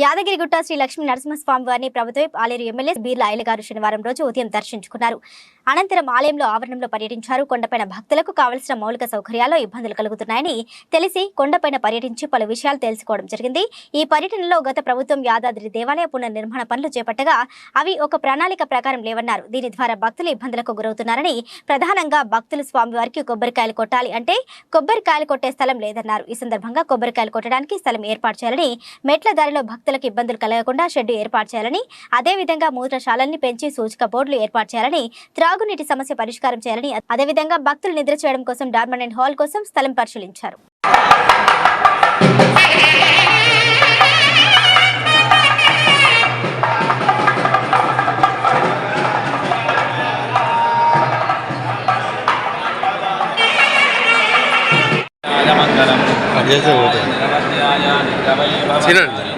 యాదగిరిగుట్ట శ్రీ లక్ష్మీ నరసింహస్వామి వారిని ప్రభుత్వ ఆలేరు ఎమ్మెల్యే బీర్ల ఆయల గారు శనివారం రోజు ఉదయం దర్శించుకున్నారు. అనంతరం ఆలయంలో ఆవరణంలో పర్యటించారు. కొండపైన భక్తులకు కావలసిన మౌలిక సౌకర్యాల్లో ఇబ్బందులు కలుగుతున్నాయని తెలిసి కొండపైన పర్యటించి పలు విషయాలు తెలుసుకోవడం జరిగింది. ఈ పర్యటనలో గత ప్రభుత్వం యాదాద్రి దేవాలయ పునర్నిర్మాణ పనులు చేపట్టగా అవి ఒక ప్రణాళిక ప్రకారం లేవన్నారు. దీని ద్వారా భక్తులు ఇబ్బందులకు గురవుతున్నారని ప్రధానంగా భక్తులు స్వామివారికి కొబ్బరికాయలు కొట్టాలి అంటే కొబ్బరికాయలు కొట్టే స్థలం లేదన్నారు. ఈ సందర్భంగా కొబ్బరికాయలు కొట్టడానికి స్థలం ఏర్పాటు చేయాలని మెట్ల దారిలో భక్తులకు ఇబ్బందులు కలగకుండా షెడ్డు ఏర్పాటు చేయాలని అదేవిధంగా మూత్రశాలల్ని పెంచి సూచిక బోర్డులు ఏర్పాటు చేయాలని త్రాగునీటి సమస్య పరిష్కారం చేయాలని అదేవిధంగా భక్తులు నిద్ర చేయడం కోసం డార్మనెంట్ హాల్ కోసం స్థలం పరిశీలించారు మంగళం చేస్తే పోతే తినండి.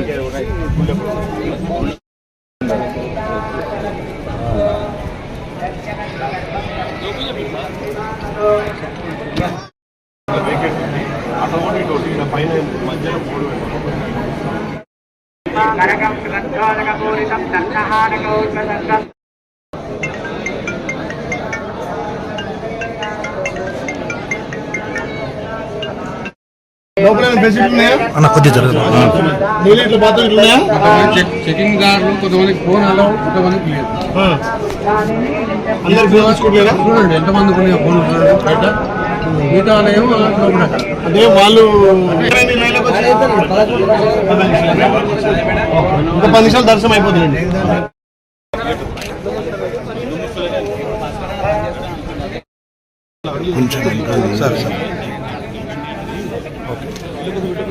Bedsheet ఉన్నాయా? అన్న కొద్దిగా జరుగుతుంది బాత్రూమ్ ఉన్నాయా? చెక్- చెకింగ్ గార్డులు కొంతమందికి ఫోన్ అలౌ కొంతమందికి లేదు. అందరు ఫోన్ చూడండి ఉన్నాయి ఫోన్ చూడండి బయట. అంటే వాళ్ళు ఒక పది నిమిషాలు దర్శనం అయిపోతుందండి. కొంచెం సరే సరే. కార్లు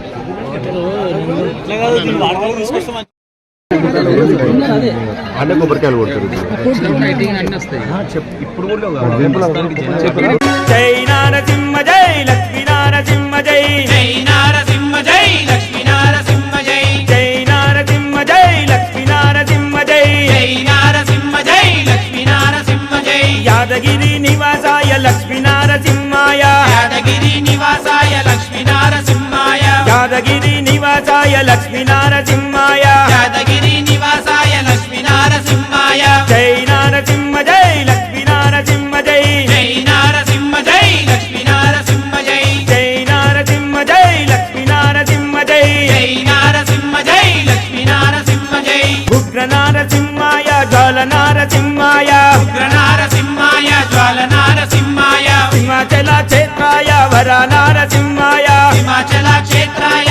అన్న కొబ్బరికాయలు కొడుతారు. ఇప్పుడు కూడా జై నారసింహ జై లక్ష్మీ నారసింహ జై జై నారసింహ జై లక్ష్మీ నారసింహ జై జై నారసింహ జై లక్ష్మీ నారసింహ జై జై. నారసింహ జై లక్ష్మీ నారసింహ జై యాదగిరి నివాసాయ లక్ష్మీ నారసింహాయ యాదగిరి నివాసాయ లక్ష్మీ నారసింహాయ జై నారసింహ జై లక్ష్మీ నారసింహ జై. జై నారసింహ జై లక్ష్మీ నారసింహ జై. జై నారసింహ జై లక్ష్మీ నారసింహ జై. జై నారసింహ జై లక్ష్మీ నారసింహ జై. ఉగ్ర నారసింహాయ జ్వాల నారసింహాయ ఉగ్ర నారసింహాయ జ్వాల నారసింహాయ హిమాచల క్షేత్రాయ వర నారసింహాయ హిమాచల క్షేత్రాయ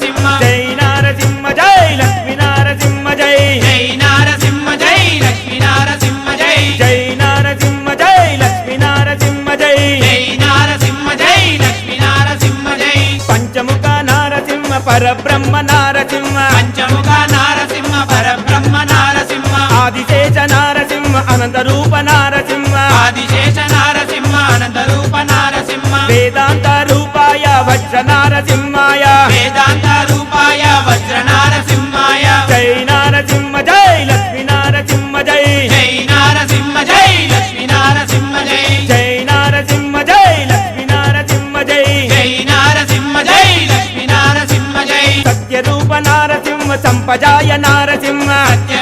పరబ్రహ్మ నారసింహ. పంచముఖ నారసింహ పరబ్రహ్మ నారసింహ. ఆదిశేష నారసింహ అనంత రూప నారసింహ సంపజాయ నారసింహ.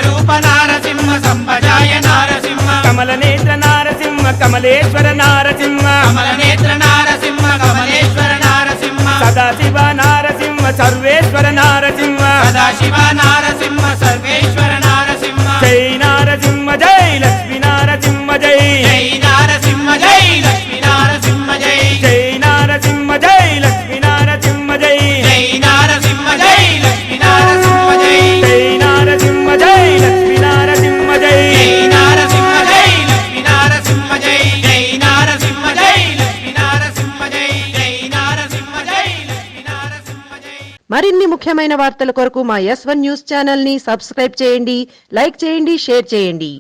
రూప నారసింహ సంపజాయ నారసింహ. కమల నేత్ర నారసింహ కమలేశ్వర నారసింహ. కమలనేత్ర నారసింహ కమలేశ్వర నారసింహ. సదాశివ నారసింహ సర్వేశ్వర నారసింహ. సదాశివ నారసింహ. మరిన్ని ముఖ్యమైన వార్తల కొరకు మా ఎస్ వన్ న్యూస్ ఛానల్ని సబ్స్క్రైబ్ చేయండి లైక్ చేయండి షేర్ చేయండి.